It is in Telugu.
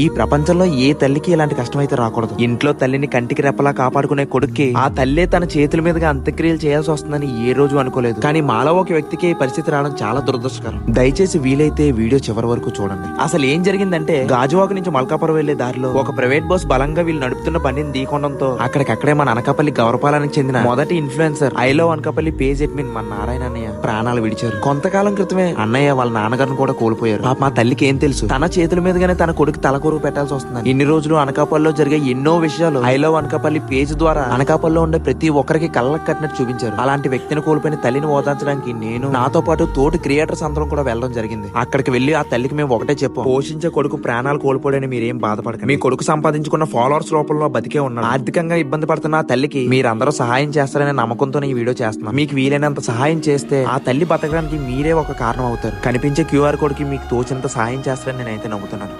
ఈ ప్రపంచంలో ఏ తల్లికి ఇలాంటి కష్టమైతే రాకూడదు. ఇంట్లో తల్లిని కంటికి రెప్పలా కాపాడుకునే కొడుక్కి ఆ తల్లే తన చేతుల మీదుగా అంత్యక్రియలు చేయాల్సి వస్తుందని ఏ రోజు అనుకోలేదు. కానీ మాలో ఒక వ్యక్తికి ఈ పరిస్థితి రావడం చాలా దురదృష్టకరం. దయచేసి వీలైతే వీడియో చివరి వరకు చూడండి. అసలు ఏం జరిగిందంటే గాజువాక నుంచి మల్కాపురం వెళ్ళే దారిలో ఒక ప్రైవేట్ బస్ బలంగా వీళ్ళు నడుపుతున్న బండిని ఢీకొనడంతో అక్కడికక్కడే మన అనకాపల్లి గౌరపాలానికి చెందిన మొదటి ఇన్ఫ్లుయెన్సర్ ఐలో అనకాపల్లి పేజ్ అడ్మిన్ మన నారాయణ అన్నయ్య ప్రాణాలు విడిచారు. కొంతకాలం క్రితమే అన్నయ్య వాళ్ళ నాన్నగారిని కూడా కోల్పోయారు. మా తల్లికి ఏం తెలుసు? తన చేతుల మీదుగానే తన కొడుకు తలకు తలకూరు పెట్టాల్సి వస్తుంది ఇన్ని రోజులు అనకాపల్లిలో జరిగే ఎన్నో విషయాలు ఐ లవ్ అనకాపల్లి పేజ్ ద్వారా అనకాపల్లిలో ఉండే ప్రతి ఒక్కరికి కళ్ళకు కట్టినట్టు చూపించారు. అలాంటి వ్యక్తిని కోల్పోయిన తల్లిని ఓదార్చడానికి నేను నాతో పాటు తోటి క్రియేటర్స్ అందరం కూడా వెళ్ళడం జరిగింది. అక్కడికి వెళ్ళి ఆ తల్లికి మేము ఒకటే చెప్పాం. పోషించే కొడుకు ప్రాణాలు కోల్పోడని మీరేం బాధపడకండి. మీ కొడుకు సంపాదించుకున్న ఫాలోవర్స్ లోపంలో బతికే ఉన్నాను ఆర్థికంగా ఇబ్బంది పడుతున్న ఆ తల్లికి మీరందరూ సహాయం చేస్తారనే నమ్మకంతో ఈ వీడియో చేస్తున్నాం. మీకు వీలైనంత సహాయం చేస్తే ఆ తల్లి బతకడానికి మీరే ఒక కారణం అవుతారు. కనిపించే క్యూఆర్ కోడ్కి మీకు తోచినంత సహాయం చేస్తారని నేనైతే నమ్ముతున్నాను.